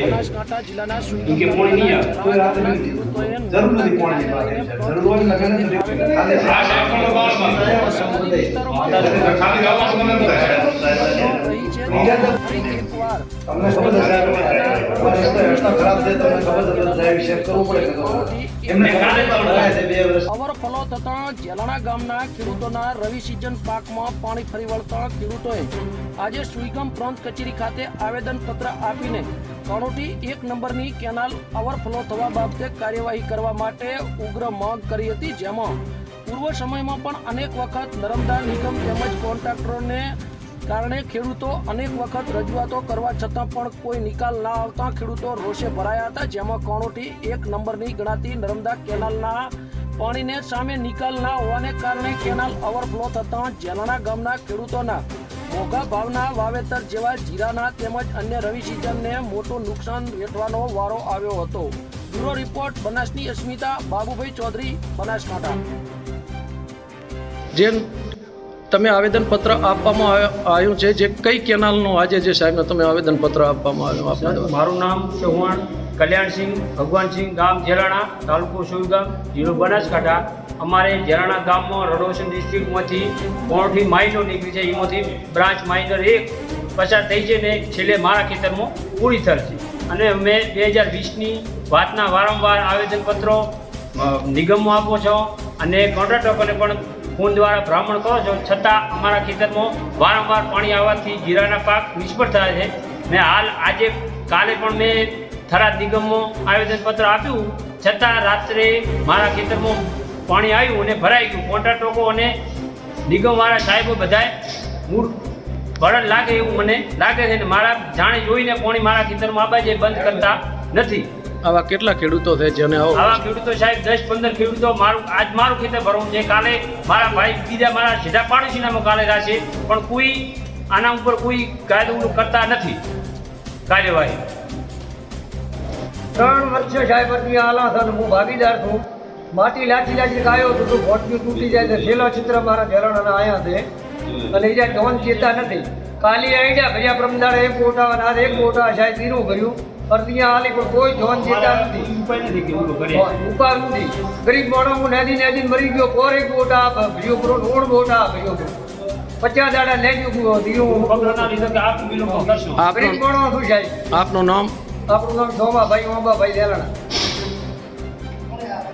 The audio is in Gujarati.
બનાસકાંઠા જિલ્લાના. જરૂર નથી તમને ખબર રસ્તા- ખરાબ છે તમને ખબર છે સાહેબ શેર કરવું પડે એમને કાલે જ ભરાયા છે બે વર્ષ. ઓવરફ્લો થતા જેલાણા ગામના ખેડૂતોના રવિ સિઝન પાકમાં પાણી ફરી વળતા ખેડૂતોએ આજે સુઈગામ પ્રાંત કચેરી ખાતે આવેદન પત્ર આપીને કણોટી એક નંબરની કેનાલ ઓવરફ્લો થવા બાબતે કાર્યવાહી કરવા માટે ઉગ્ર માંગ કરી હતી. જેમાં પૂર્વ સમયમાં પણ અનેક વખત નર્મદા નિગમ તેમજ કોન્ટ્રાક્ટરોને કારણે ખેડૂતો અનેક વખત રજૂઆતો કરવા છતાં પણ કોઈ નિકાલ ના આવતા ખેડૂતો રોષે ભરાયા હતા, જેમાં કણોટી એક નંબરની ગણાતી નર્મદા કેનાલના પાણીને સામે નિકાલ ના હોવાને કારણે કેનાલ ઓવરફ્લો થતાં જેલાણા ગામના ખેડૂતોના મોઘા ભાવના વાવેતર જેવા જીરાના તેમજ અન્ય રવિ સિઝનને મોટું નુકસાન વેઠવાનો વારો આવ્યો હતો. બ્યુરો રિપોર્ટ, બનાસની અસ્મિતા, બાબુભાઈ ચૌધરી, બનાસકાંઠા. જે તમે આવેદનપત્ર આપવામાં આવ્યો- છે જે કઈ કેનાલનું આજે જે સાહેબને તમે આવેદનપત્ર આપવામાં આવ્યું? આપના મારું નામ ચૌહાણ કલ્યાણસિંહ ભગવાનસિંહ ગામ જેરાણા તાલુકો સુઈગામ જિલ્લો બનાસકાંઠા. અમારે જેરાણા ગામમાં રડોશન ડિસ્ટ્રિક્ટમાંથી કોણથી માઇનો નીકળી છે. એમાંથી બ્રાન્ચ માઇનર એક પસાર થઈ છે ને છેલ્લે મારા ખેતરમાં પૂરી થશે અને અમે બે હજાર વીસની વાતના વારંવાર આવેદનપત્રો નિગમમાં આપો છો અને કોન્ટ્રાક્ટરોને પણ ફોન દ્વારા ભ્રમણ કરો છો, છતાં અમારા ખેતરમાં વારંવાર પાણી આવવાથી જીરાના પાક નિષ્ફળ થાય છે. ને હાલ આજે કાલે પણ મેં થરાદ નિગમમાં આવેદનપત્ર આપ્યું. છતાં રાત્રે મારા ખેતરમાં પાણી આવ્યું અને ભરાઈ ગયું. કોન્ટ્રાક્ટરો અને નિગમવાળા સાહેબો બધાએ મૂળ બળદ લાગે એવું મને લાગે છે અને મારા જાણે જોઈને પાણી મારા ખેતરમાં આવે એ બંધ કરતા નથી. આવા કેટલા ખેડૂતો છે જેને આવો આવા ખેડૂતો સાહેબ દસ પંદર ખેડૂતો મારું આજ મારું ખેતર ભરવું છે. કાલે મારા ભાઈ બીજા મારા સીધા પાડોશીનામાં કાલે રહેશે પણ કોઈ આના ઉપર કોઈ કાયદો કરતા નથી. કાર્યવાહી. ત્રણ વર્ષે સાહેબ આલા છે હું ભાગીદાર છું. માટી લાચી લાચી ગાયો તો તું ભોટકી તૂટી જાય તો છેલ્લા ચિત્ર મારા અને આયા છે. અને એ જ્યાં જોન ચેતા નથી. કાલી આઈડિયા ભર્યા પ્રમદાડે એક મોટા અને આજે એક મોટા સાહેબ ધીરું કર્યું અર્ધિયા હાલી પણ કોઈ જોન ચેતા નથી. ઉપાય નથી ગરીબ માણસ હું નદી નદી મરી ગયો કોર એક ગોટા ભર્યો કરો ઓણ મોટા ભર્યો પચાસ દાડા લઈ ગયું આપ ગરીબ આપનું માણસ શું સાહેબ આપનું નામ? આપણું નામ સોમાભાઈ ઓમાભાઈ દેલાણા